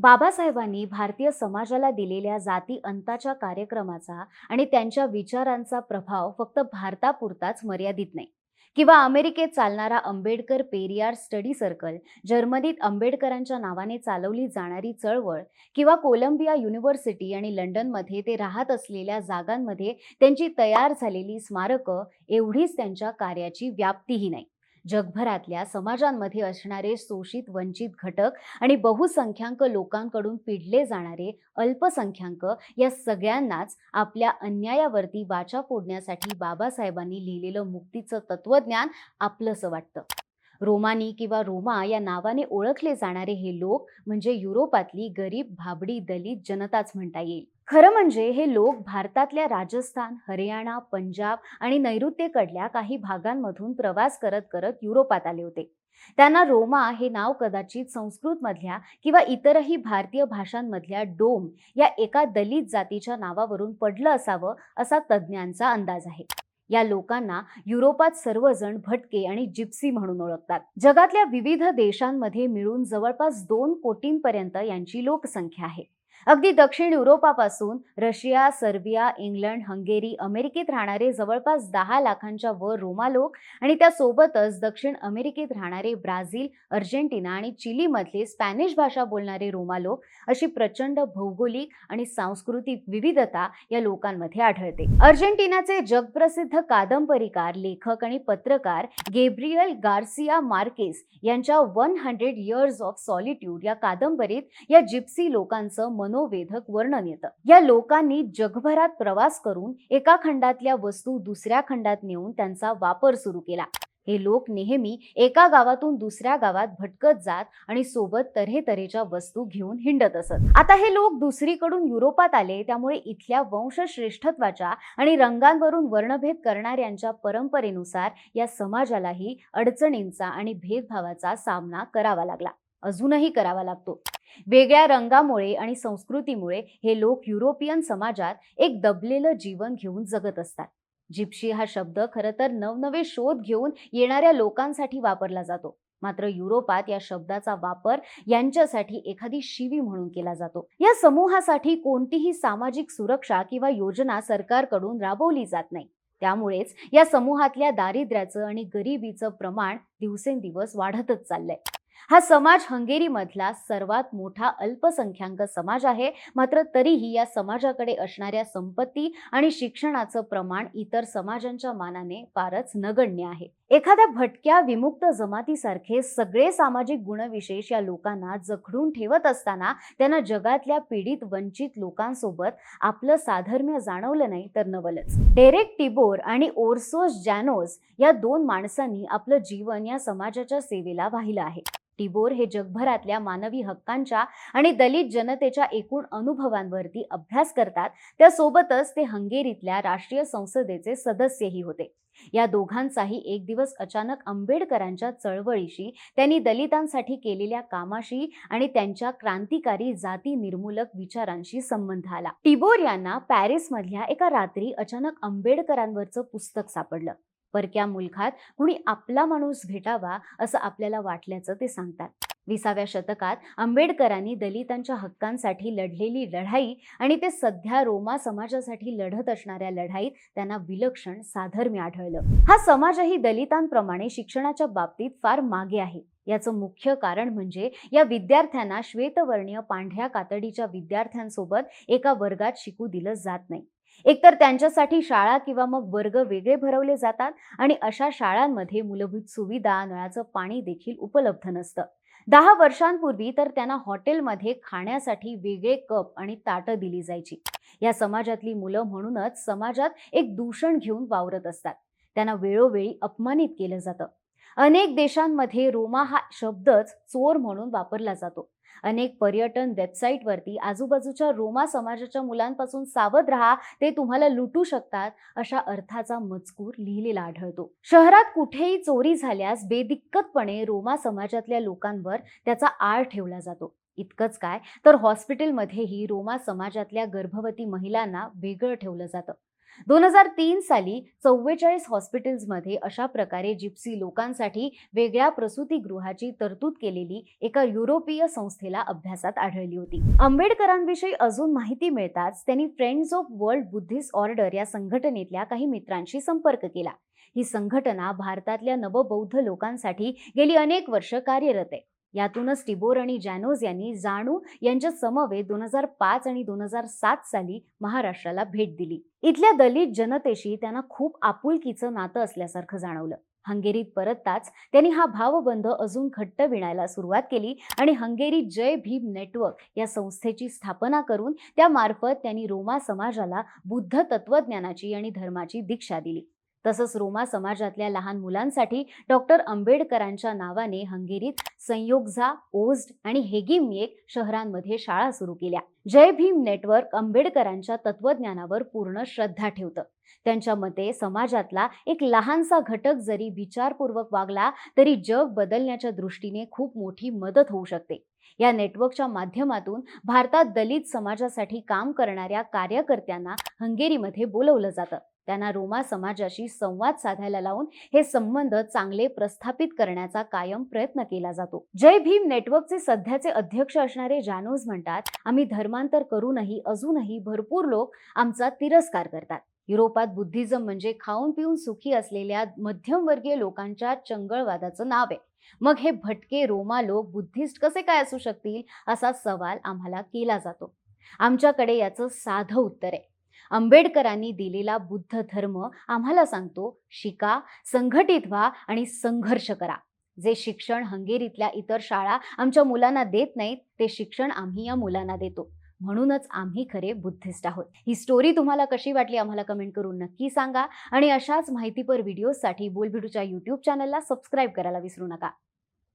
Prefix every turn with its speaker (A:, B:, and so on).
A: बाबासाहेबांनी भारतीय समाजाला दिलेल्या जाती अंताच्या कार्यक्रमाचा आणि त्यांच्या विचारांचा प्रभाव फक्त भारतापुरताच मर्यादित नाही. किंवा अमेरिकेत चालणारा आंबेडकर पेरियार स्टडी सर्कल जर्मनीत आंबेडकरांच्या नावाने चालवली जाणारी चळवळ किंवा कोलंबिया युनिव्हर्सिटी आणि लंडनमध्ये ते राहत असलेल्या जागांमध्ये त्यांची तयार झालेली स्मारकं एवढीच त्यांच्या कार्याची व्याप्तीही नाही. जगभरातल्या समाजांमध्ये असणारे शोषित वंचित घटक आणि बहुसंख्याक लोकांकडून पिडले जाणारे अल्पसंख्याक या सगळ्यांनाच आपल्या अन्यायावरती वाचा फोडण्यासाठी बाबासाहेबांनी लिहिलेलं मुक्तीचं तत्वज्ञान आपलंसं वाटतं. रोमानी किंवा रोमा या नावाने ओळखले जाणारे हे लोक म्हणजे युरोपातली गरीब भाबडी दलित जनताच म्हणता येईल. खरं म्हणजे हे लोक भारतातल्या राजस्थान हरियाणा पंजाब आणि नैऋत्येकडल्या काही भागांमधून प्रवास करत करत युरोपात आले होते. त्यांना रोमा हे नाव कदाचित संस्कृतमधल्या किंवा इतरही भारतीय भाषांमधल्या डोम या एका दलित जातीच्या नावावरून पडलं असावं असा तज्ज्ञांचा अंदाज आहे. या लोकांना युरोपात सर्वजण भटके आणि जिप्सी म्हणून ओळखतात. जगातल्या विविध देशांमध्ये मिळून जवळपास दोन कोटींपर्यंत यांची लोकसंख्या आहे. अगदी दक्षिण युरोपापासून रशिया सर्बिया इंग्लंड हंगेरी अमेरिकेत राहणारे जवळपास दहा लाखांच्या वर रोमा लोक आणि त्यासोबतच दक्षिण अमेरिकेत राहणारे ब्राझील अर्जेंटिना आणि चिलीमधले स्पॅनिश भाषा बोलणारे रोमा लोक अशी प्रचंड भौगोलिक आणि सांस्कृतिक विविधता या लोकांमध्ये आढळते. अर्जेंटिनाचे जगप्रसिद्ध कादंबरीकार लेखक आणि पत्रकार गेब्रियल गार्सिया मार्केस यांच्या one hundred years of solitude या कादंबरीत या जिप्सी लोकांचं मनोवेधक वर्णन येतं. या लोकांनी जगभरात प्रवास करून एका खंडातल्या वस्तू दुसऱ्या खंडात नेऊन त्यांचा वापर सुरू केला. हे लोक नेहमी एका गावातून दुसऱ्या गावात भटकत जात आणि सोबत तऱ्हेतऱ्हेच्या वस्तू घेऊन हिंडत असत. आता हे लोक दुसरीकडून युरोपात आले त्यामुळे इथल्या वंशश्रेष्ठत्वाच्या आणि रंगांवरून वर्णभेद करणाऱ्यांच्या परंपरेनुसार या समाजालाही अडचणींचा आणि भेदभावाचा सामना करावा लागला. अजूनही करावा लागतो. वेगळ्या रंगामुळे आणि संस्कृतीमुळे हे लोक युरोपियन समाजात एक दबलेलं जीवन घेऊन जगत असतात. जिप्शी हा शब्द खरं तर नवनवे शोध घेऊन येणाऱ्या लोकांसाठी वापरला जातो. मात्र युरोपात या शब्दाचा वापर यांच्यासाठी एखादी शिवी म्हणून केला जातो. या समूहासाठी कोणतीही सामाजिक सुरक्षा किंवा योजना सरकारकडून राबवली जात नाही. त्यामुळेच या समूहातल्या दारिद्र्याचं आणि गरिबीचं प्रमाण दिवसेंदिवस वाढतच चाललंय. हा समाज हंगेरीमधला सर्वात मोठा अल्पसंख्याक समाज आहे. मात्र तरीही या समाजाकडे असणाऱ्या संपत्ती आणि शिक्षणाचं प्रमाण इतर समाजांच्या मानाने फारच नगण्य आहे. एखाद्या भटक्या विमुक्त जमातीसारखे सगळे सामाजिक गुणविशेष या लोकांना जखडून ठेवत असताना त्यांना जगातल्या पीडित वंचित लोकांसोबत आपलं साधर्म्य जाणवलं नाही तर नवलच. डेरेक टिबोर आणि ओर्सोस जॅनोस या दोन माणसांनी आपलं जीवन या समाजाच्या सेवेला वाहिलं आहे. टिबोर हे जगभरातल्या मानवी हक्कांच्या आणि दलित जनतेच्या एकूण अनुभवांवरती अभ्यास करतात. त्यासोबतच ते हंगेरीतल्या राष्ट्रीय संसदेचे सदस्यही होते. या दोघांचाही एक दिवस अचानक आंबेडकरांच्या चळवळीशी त्यांनी दलितांसाठी केलेल्या कामाशी आणि त्यांच्या क्रांतिकारी जाती निर्मूलक विचारांशी संबंध आला. टिबोर यांना पॅरिसमधल्या एका रात्री अचानक आंबेडकरांवरचं पुस्तक सापडलं. परक्या मुलखात कुणी आपला माणूस भेटावा असं आपल्याला वाटल्याचं ते सांगतात. विसाव्या शतकात आंबेडकरांनी दलितांच्या हक्कांसाठी लढलेली लढाई आणि ते सध्या रोमा समाजासाठी लढत असणाऱ्या लढाईत त्यांना विलक्षण साधर्म्य आढळलं हा समाजही दलितांप्रमाणे शिक्षणाच्या बाबतीत फार मागे आहे. याचं मुख्य कारण म्हणजे या विद्यार्थ्यांना श्वेतवर्णीय पांढऱ्या कातडीच्या विद्यार्थ्यांसोबत एका वर्गात शिकू दिलं जात नाही. एकतर त्यांच्यासाठी शाळा किंवा मग वर्ग वेगळे भरवले जातात आणि अशा शाळांमध्ये मूलभूत सुविधा नळाचं पाणी देखील उपलब्ध नसतं. दहा वर्षांपूर्वी तर त्यांना हॉटेलमध्ये खाण्यासाठी वेगळे कप आणि ताटं दिली जायची. या समाजातली मुलं म्हणूनच समाजात एक दूषण घेऊन वावरत असतात. त्यांना वेळोवेळी अपमानित केलं जातं. अनेक देशांमध्ये रोमा हा शब्दच चोर म्हणून वापरला जातो. अनेक पर्यटन वेबसाईटवरती आजूबाजूच्या रोमा समाजाच्या मुलांपासून सावध राहा ते तुम्हाला लुटू शकतात अशा अर्थाचा मजकूर लिहिलेला आढळतो. शहरात कुठेही चोरी झाल्यास बेदिक्कतपणे रोमा समाजातल्या लोकांवर त्याचा आळ ठेवला जातो. इतकंच काय तर हॉस्पिटलमध्येही रोमा समाजातल्या गर्भवती महिलांना वेगळं ठेवलं जातं. दोन हजार तीन साली चव्वेचाळीस हॉस्पिटल्समध्ये अशा प्रकारे जिप्सी लोकांसाठी वेगळ्या प्रसूतीगृहाची तरतूद केलेली एका युरोपीय संस्थेला अभ्यासात आढळली होती. आंबेडकरांविषयी अजून माहिती मिळताच त्यांनी friends of world Buddhist order या संघटनेतल्या काही मित्रांशी संपर्क केला. ही संघटना भारतातल्या नवबौद्ध लोकांसाठी गेली अनेक वर्ष कार्यरत आहे. यातूनच टिबोर आणि जॅनोज यांनी जाणू यांच्या समवेत दोन हजार पाच आणि दोन हजार सात साली महाराष्ट्राला भेट दिली. इथल्या दलित जनतेशी त्यांना खूप आपुलकीचं नातं असल्यासारखं जाणवलं. हंगेरीत परतताच त्यांनी हा भावबंध अजून घट्ट विणायला सुरुवात केली आणि हंगेरी जय भीम नेटवर्क या संस्थेची स्थापना करून त्यामार्फत त्यांनी रोमा समाजाला बुद्ध तत्वज्ञानाची आणि धर्माची दीक्षा दिली. तसंच रोमा समाजातल्या लहान मुलांसाठी डॉक्टर आंबेडकरांच्या नावाने हंगेरीत संयोगझा ओझ्ड आणि हेगिमिएक शहरांमध्ये शाळा सुरू केल्या. जय भीम नेटवर्क आंबेडकरांच्या तत्वज्ञानावर पूर्ण श्रद्धा ठेवतं. त्यांच्या मते समाजातला एक लहानसा घटक जरी विचारपूर्वक वागला तरी जग बदलण्याच्या दृष्टीने खूप मोठी मदत होऊ शकते. या नेटवर्कच्या माध्यमातून भारतात दलित समाजासाठी काम करणाऱ्या कार्यकर्त्यांना हंगेरीमध्ये बोलवलं जातं. त्यांना रोमा समाजाशी संवाद साधायला लावून हे संबंध चांगले प्रस्थापित करण्याचा कायम प्रयत्न केला जातो. जय भीम नेटवर्कचे सध्याचे अध्यक्ष असणारे जानोज म्हणतात आम्ही धर्मांतर करूनही अजूनही भरपूर लोक आमचा तिरस्कार करतात. युरोपात बुद्धिझम म्हणजे खाऊन पिऊन सुखी असलेल्या मध्यमवर्गीय लोकांच्या चंगळवादाचं नाव आहे. मग हे भटके रोमा लोक बुद्धिस्ट कसे काय असू शकतील? असा सवाल आम्हाला केला जातो. आमच्याकडे याचं साधं उत्तर आहे. आंबेडकरांनी दिलेला बुद्ध धर्म आम्हाला सांगतो शिका संघटित व्हा आणि संघर्ष करा. जे शिक्षण हंगेरीतल्या इतर शाळा आमच्या मुलांना देत नाहीत ते शिक्षण आम्ही या मुलांना देतो. म्हणूनच आम्ही खरे बुद्धिस्ट आहोत. ही स्टोरी तुम्हाला कशी वाटली आम्हाला कमेंट करून नक्की सांगा. आणि अशाच माहितीपर व्हिडिओसाठी बोलबिडूच्या यूट्यूब चॅनलला सबस्क्राईब करायला विसरू नका.